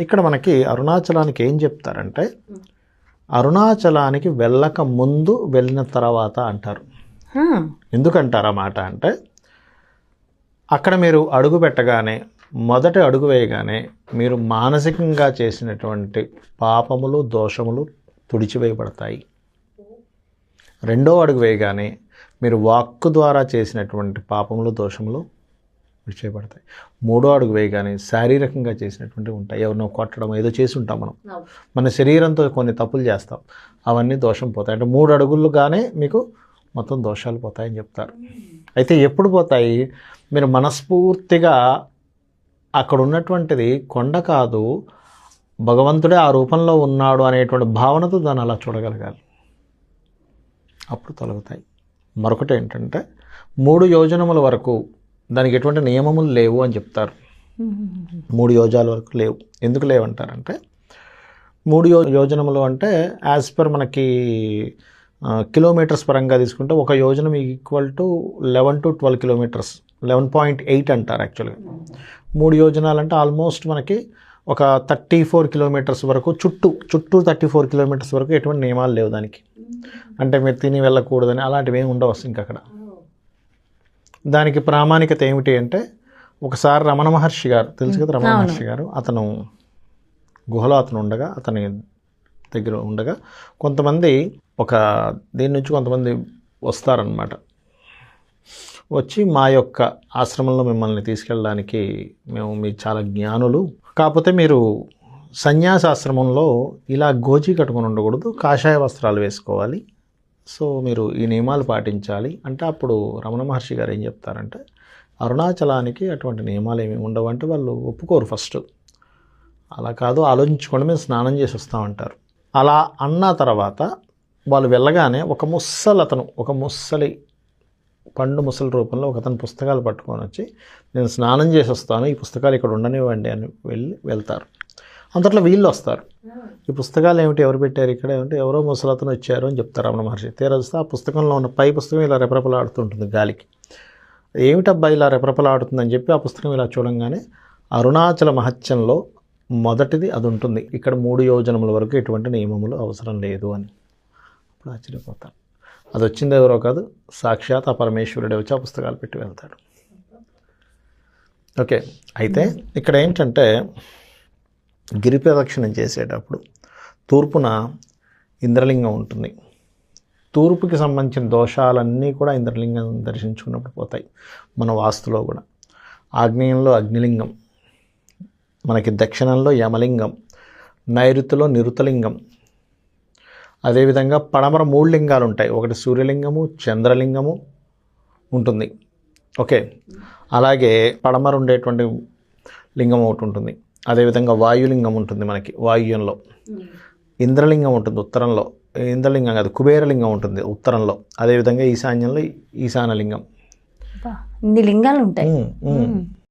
ఇక్కడ మనకి అరుణాచలానికి ఏం చెప్తారంటే అరుణాచలానికి వెళ్ళక ముందు వెళ్ళిన తర్వాత అంటారు. ఎందుకంటారు ఆ మాట అంటే అక్కడ మీరు అడుగు పెట్టగానే మొదటి అడుగు వేయగానే మీరు మానసికంగా చేసినటువంటి పాపములు దోషములు తుడిచివేయబడతాయి. రెండో అడుగు వేయగానే మీరు వాక్కు ద్వారా చేసినటువంటి పాపములు దోషములు విడిచేయబడతాయి మూడో అడుగు వేయగానే శారీరకంగా చేసినటువంటివి ఉంటాయి. ఎవరినో కొట్టడం ఏదో చేసి ఉంటాం మనం. మన శరీరంతో కొన్ని తప్పులు చేస్తాం. అవన్నీ దోషం పోతాయి. అంటే మూడు అడుగులుగానే మీకు మొత్తం దోషాలు పోతాయని చెప్తారు. అయితే ఎప్పుడు పోతాయి? మీరు మనస్ఫూర్తిగా అక్కడ ఉన్నటువంటిది కొండ కాదు భగవంతుడే ఆ రూపంలో ఉన్నాడు అనేటువంటి భావనతో దాన్ని అలా చూడగలగాలి. అప్పుడు తొలగుతాయి. మరొకటి ఏంటంటే మూడు యోజనముల వరకు దానికి ఎటువంటి నియమములు లేవు అని చెప్తారు. మూడు యోజాల వరకు లేవు. ఎందుకు లేవంటారంటే మూడు యో యోజనములు అంటే యాజ్ పర్ మనకి కిలోమీటర్స్ పరంగా తీసుకుంటే ఒక యోజనం equal to eleven to twelve kilometres eleven point eight అంటారు యాక్చువల్గా మూడు యోజనాలు అంటే ఆల్మోస్ట్ మనకి ఒక థర్టీ ఫోర్ కిలోమీటర్స్ వరకు చుట్టూ చుట్టూ థర్టీ ఫోర్ కిలోమీటర్స్ వరకు ఎటువంటి నియమాలు లేవు దానికి. అంటే మీరు తిని వెళ్ళకూడదని అలాంటివి ఏమి ఉండవు ఇంకా అక్కడ దానికి ప్రామాణికత ఏమిటి అంటే ఒకసారి రమణ మహర్షి గారు తెలుసు కదా రమణ మహర్షి గారు అతను గుహలో అతను ఉండగా అతని దగ్గర ఉండగా కొంతమంది ఒక దీని నుంచి కొంతమంది వస్తారనమాట వచ్చి మా యొక్క ఆశ్రమంలో మిమ్మల్ని తీసుకెళ్ళడానికి మేము మీ చాలా జ్ఞానులు. కాకపోతే మీరు సన్యాసాశ్రమంలో ఇలా గోచి కట్టుకొని ఉండకూడదు కాషాయ వస్త్రాలు వేసుకోవాలి. సో మీరు ఈ నియమాలు పాటించాలి అంటే అప్పుడు రమణ మహర్షి గారు ఏం చెప్తారంటే అరుణాచలానికి అటువంటి నియమాలు ఏమి ఉండవు అంటే వాళ్ళు ఒప్పుకోరు ఫస్ట్. అలా కాదు ఆలోచించుకోండి మేము స్నానం చేసి వస్తామంటారు. అలా అన్న తర్వాత వాళ్ళు వెళ్ళగానే ఒక ముస్సలు అతను ఒక ముస్సలి పండు ముసలి రూపంలో ఒక అతను పుస్తకాలు పట్టుకొని వచ్చి నేను స్నానం చేసి వస్తాను ఈ పుస్తకాలు ఇక్కడ ఉండనివ్వండి అని వెళ్ళి వెళ్తారు. అంతట్లో వీళ్ళు వస్తారు. ఈ పుస్తకాలు ఏమిటి? ఎవరు పెట్టారు ఇక్కడ? ఏమిటి? ఎవరో ముసలతను వచ్చారు అని చెప్తారు రమణ మహర్షి. తీరా చూస్తే ఆ పుస్తకంలో ఉన్న పై పుస్తకం ఇలా రెపరెపలాడుతుంటుంది గాలికి. ఏమిటబ్బా ఇలా రెపరెపలాడుతుందని చెప్పి ఆ పుస్తకం ఇలా చూడంగానే అరుణాచల మహత్యంలో మొదటిది అది ఉంటుంది. ఇక్కడ మూడు యోజనముల వరకు ఎటువంటి నియమములు అవసరం లేదు అని. అప్పుడు ఆశ్చర్యపోతారు. అది వచ్చింది ఎవరో కాదు సాక్షాత్ ఆ పరమేశ్వరుడే వచ్చి ఆ పుస్తకాలు పెట్టి వెళ్తాడు. ఓకే అయితే ఇక్కడ ఏంటంటే గిరి ప్రదక్షిణం చేసేటప్పుడు తూర్పున ఇంద్రలింగం ఉంటుంది. తూర్పుకి సంబంధించిన దోషాలన్నీ కూడా ఇంద్రలింగం దర్శించుకున్నప్పుడు పోతాయి. మన వాస్తులో కూడా. ఆగ్నేయంలో అగ్నిలింగం మనకి దక్షిణంలో యమలింగం నైరుతిలో నిరుతలింగం. అదేవిధంగా పడమర మూడు లింగాలు ఉంటాయి. ఒకటి సూర్యలింగము చంద్రలింగము ఉంటుంది. ఓకే. అలాగే పడమర ఉండేటువంటి లింగం ఒకటి ఉంటుంది. అదేవిధంగా వాయులింగం ఉంటుంది మనకి వాయువ్యంలో ఇంద్రలింగం ఉంటుంది ఉత్తరంలో. ఇంద్రలింగం కాదు కుబేరలింగం ఉంటుంది ఉత్తరంలో. అదేవిధంగా ఈశాన్యంలో ఈశానలింగం. ఇన్ని లింగాలు ఉంటాయి.